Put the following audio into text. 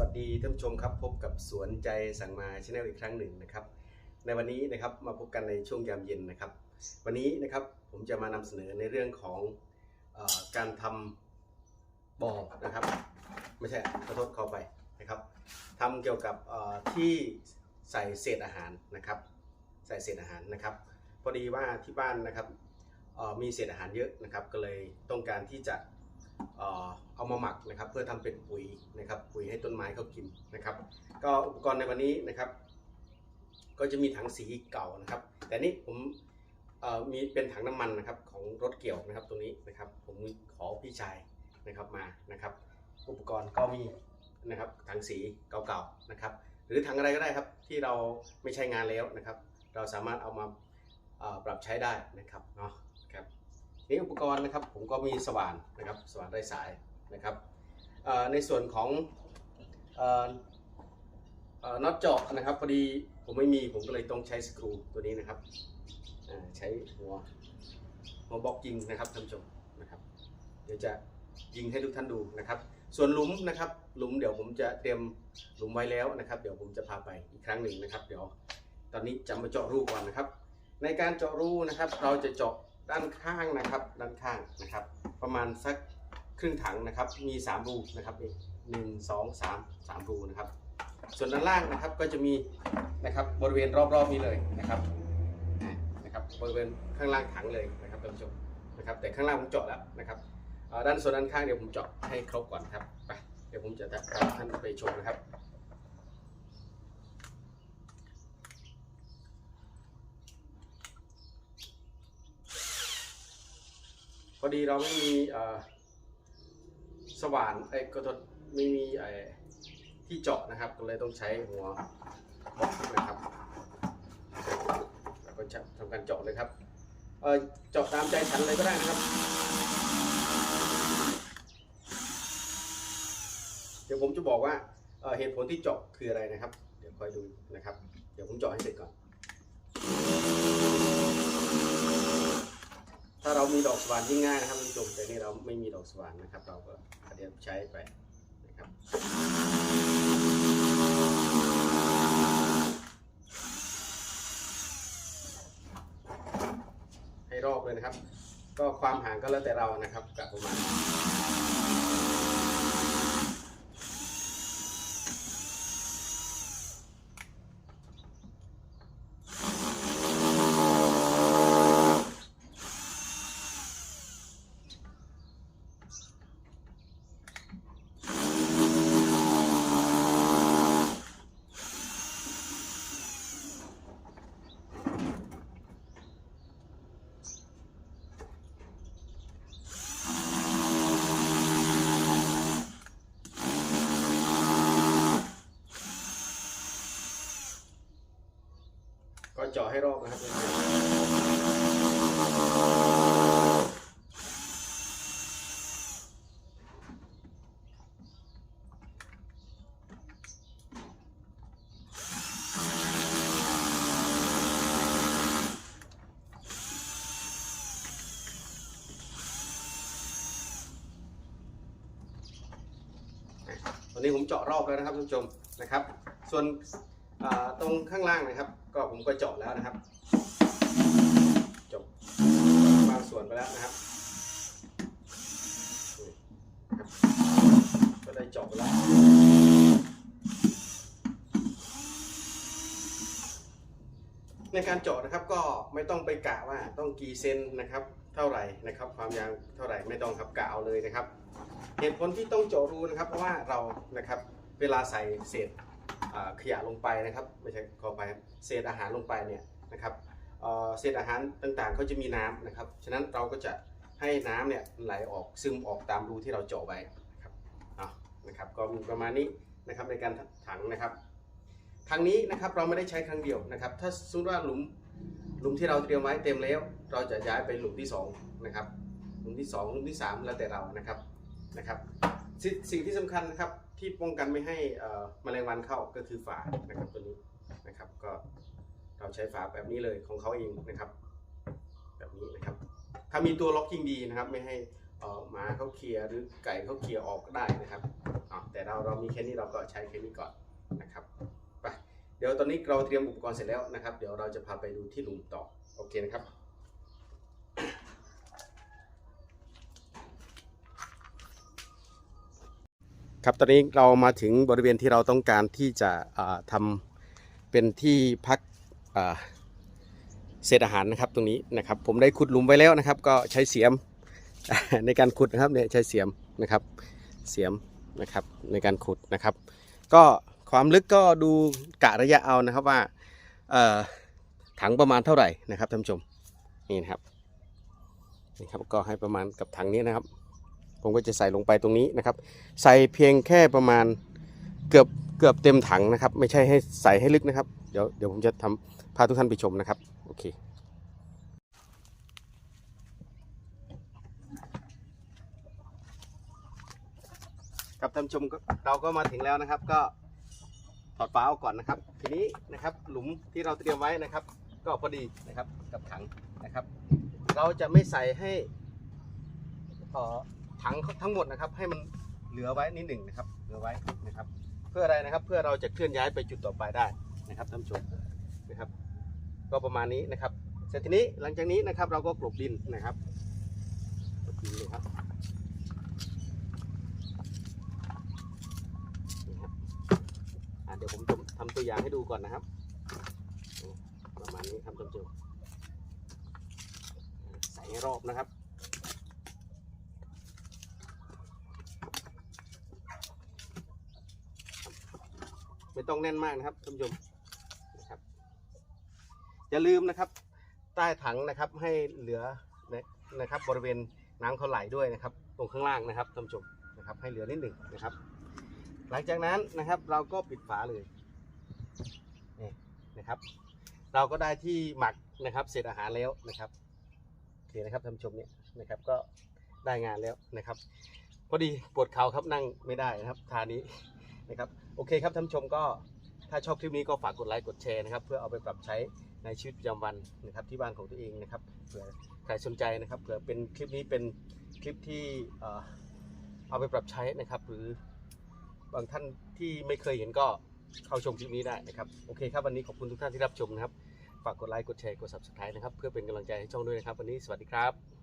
วัสดีท่านผู้ชมครับพบกับสวนใจสั่งมาชาแนลอีกครั้งหนึ่งนะครับ ในวันนี้นะครับมาพบกันในช่วงยามเย็นนะครับ วันนี้นะครับผมจะมานำเสนอในเรื่องของอการทำบ่อนะครับ ไม่ใช่ขอโทษเข้าไปนะครับทำเกี่ยวกับที่ใส่เศษอาหารนะครับ ใส่เศษอาหารนะครับ พอดีว่าที่บ้านนะครับมีเศษอาหารเยอะนะครับ ก็เลยต้องการที่จะ เอามาหมักนะครับเพื่อทำเป็นปุ๋ยนะครับปุ๋ยให้ต้นไม้เขากินนะครับ ก็อุปกรณ์ในวันนี้นะครับ ก็จะมีถังสีเก่านะครับ แต่นี่ผมมีเป็นถังน้ำมันนะครับของรถเกี่ยวนะครับตรงนี้นะครับ ผมขอพี่ชายนะครับมานะครับ อุปกรณ์ก็มีนะครับถังสีเก่าๆนะครับ หรือถังอะไรก็ได้ครับที่เราไม่ใช้งานแล้วนะครับ เราสามารถเอามาปรับใช้ได้นะครับเนาะ นี่อุปกรณ์นะครับผมก็มีสว่านนะครับสว่านไร้สายนะครับในส่วนของออน็อตเจาะนะครับพอดีผมไม่มีผมก็เลยต้องใช้สกรูตัวนี้นะครับใช้หัวหัวบล็อกยิงนะครับท่านผู้ชมนะครับเดี๋ยวจะยิงให้ทุกท่านดูนะครับ ส่วนหลุมนะครับหลุมเดี๋ยวผมจะเตรียมหลุมไว้แล้วนะครับ เดี๋ยวผมจะพาไปอีกครั้งหนึ่งนะครับ เดี๋ยวตอนนี้จะมาเจาะรูก่อนนะครับ ในการเจาะรูนะครับ เราจะเจาะ ด้านข้างนะครับ ด้านข้างนะครับ ประมาณสักครึ่งถังนะครับ มี 3 รูนะครับหนึ่งสองสามสามรูนะครับ ส่วนด้านล่างนะครับก็จะมีนะครับบริเวณรอบๆนี้เลยนะครับนะครับบริเวณข้างล่างถังเลยนะครับท่านผู้ชมนะครับ แต่ข้างล่างผมเจาะแล้วนะครับด้านส่วนด้านข้างเดี๋ยวผมเจาะให้ครบก่อนครับไปเดี๋ยวผมจะพาท่านไปชมนะครับ อดีเราไม่มีสว่านไอ้ยก็ทดไม่มีไอ้ที่เจาะนะครับ ก็เลยต้องใช้หัวบล็อกนะครับแล้วก็จะทำการเจาะเลยครับเจาะตามใจฉันเลยก็ได้นะครับเดี๋ยวผมจะบอกว่าเอ่อเหตุผลที่เจาะคืออะไรนะครับ เดี๋ยวคอยดูนะครับ เดี๋ยวผมเจาะให้เสร็จก่อน ถ้าเรามีดอกสว่านยิ่งง่ายนะครับท่านผู้ชมแต่นี่เราไม่มีดอกสว่านนะครับ เราก็เดี๋ยวใช้ไปนะครับให้รอบเลยนะครับ ก็ความห่างก็แล้วแต่เรานะครับกับประมาณ จาะให้รอบนะครับตอนนี้ผมเจาะรอบแล้วนะครับท่านผู้ชมนะครับ ส่วนตรงข้างล่างนะครับ ก็ผมก็เจาะแล้วนะครับจบบางส่วนไปแล้วนะครับก็ได้เจาะไปแล้วในการเจาะนะครับก็ไม่ต้องไปกะว่าต้องกี่เซนนะครับ เท่าไหร่นะครับ ความยาวเท่าไหร่ไม่ต้องครับกะเอาเลยนะครับ เหตุผลที่ต้องเจาะรูนะครับ เพราะว่าเรานะครับ เวลาใส่เศษ ขยะลงไปนะครับไม่ใช่ขอไปเศษอาหารลงไปเนี่ยนะครับเเศษอาหารต่างๆเขาจะมีน้ำนะครับ ฉะนั้นเราก็จะให้น้ำเนี่ยไหลออกซึมออกตามรูที่เราเจาะไว้นะครับเนะครับก็มีประมาณนี้นะครับในการถังนะครับทางนี้นะครับเราไม่ได้ใช้ครั้งเดียวนะครับ ถ้าสมมติว่าหลุมหลุมที่เราเตรียมไว้เต็มแล้ว เราจะย้ายไปหลุมที่สองนะครับหลุมที่สองหลุมที่สามแล้วแต่เรานะครับนะครับส,สิ่งที่สำคัญนะครับ ที่ป้องกันไม่ให้แมลงวันเข้าก็คือฝานะครับตัวนี้นะครับก็เราใช้ฝาแบบนี้เลยของเขาเองนะครับ แบบนี้นะครับ ถ้ามีตัวล็อกยิ่งดีนะครับ ไม่ให้หมาเขาเคลียร์หรือไก่เขาเคลียร์ออกก็ได้นะครับแต่เราเรามีแค่นี้เราก็ใช้แค่นี้ก่อนนะครับไปเดี๋ยวตอนนี้เราเตรียมอุปกรณ์เสร็จแล้วนะครับ เดี๋ยวเราจะพาไปดูที่หลุมต่อโอเคนะครับ ครับตอนนี้เรามาถึงบริเวณที่เราต้องการที่จะอ่าทำเป็นที่พักเศษอาหารนะครับตรงนี้นะครับ ผมได้ขุดหลุมไว้แล้วนะครับ ก็ใช้เสียมในการขุดนะครับเนี่ยใช้เสียมนะครับเสียมนะครับในการขุดนะครับ ก็ความลึกก็ดูกะระยะเอานะครับว่าถังประมาณเท่าไหร่นะครับท่านผู้ชมนี่นะครับนี่ครับก็ให้ประมาณกับถังนี้นะครับ ผมก็จะใส่ลงไปตรงนี้นะครับ ใส่เพียงแค่ประมาณเกือบเกือบเต็มถังนะครับ ไม่ใช่ให้ใส่ให้ลึกนะครับ เดี๋ยวเดี๋ยวผมจะทำพาทุกท่านไปชมนะครับ โอเคครับท่านชมก็เราก็มาถึงแล้วนะครับ ก็ถอดฝาออกก่อนนะครับ ทีนี้นะครับหลุมที่เราเตรียมไว้นะครับ ก็พอดีนะครับกับถังนะครับ เราจะไม่ใส่ให้เอ่อ ถังทั้งหมดนะครับ ให้มันเหลือไว้นิดหนึ่งนะครับ เหลือไว้นะครับ เพื่ออะไรนะครับ เพื่อเราจะเคลื่อนย้ายไปจุดต่อไปได้นะครับท่านผู้ชมนะครับ ก็ประมาณนี้นะครับ เสร็จทีนี้หลังจากนี้นะครับ เราก็กลบดินนะครับกลบดินเลยครับนี่ครับเดี๋ยวผมจะทำตัวอย่างให้ดูก่อนนะครับ ประมาณนี้ครับท่านผู้ชมใส่ให้รอบนะครับ ไม่ต้องแน่นมากนะครับท่านผู้ชมนะครับอย่าลืมนะครับ ใต้ถังนะครับให้เหลือนะครับ บริเวณน้ำเขาไหลด้วยนะครับ ตรงข้างล่างนะครับท่านผู้ชมนะครับ ให้เหลือนิดหนึ่งนะครับ หลังจากนั้นนะครับเราก็ปิดฝาเลยนี่นะครับ เราก็ได้ที่หมักนะครับเศษอาหารแล้วนะครับโอเคนะครับท่านผู้ชมเนี่ยนะครับก็ได้งานแล้วนะครับ พอดีปวดเข่าครับนั่งไม่ได้นะครับทานี้ นะครับโอเคครับท่านผู้ชมก็ถ้าชอบคลิปนี้ก็ฝากกดไลค์กดแชร์นะครับเพื่อเอาไปปรับใช้ในชีวิตประจำวันนะครับที่บ้านของตัวเองนะครับเผื่อใครสนใจนะครับเผื่อเป็นคลิปนี้เป็นคลิปที่เอาไปปรับใช้นะครับ หรือบางท่านที่ไม่เคยเห็นก็เข้าชมคลิปนี้ได้นะครับโอเคครับวันนี้ขอบคุณทุกท่านที่รับชมนะครับฝากกดไลค์กดแชร์กด subscribe นะครับเพื่อเป็นกำลังใจให้ช่องด้วยนะครับ วันนี้สวัสดีครับ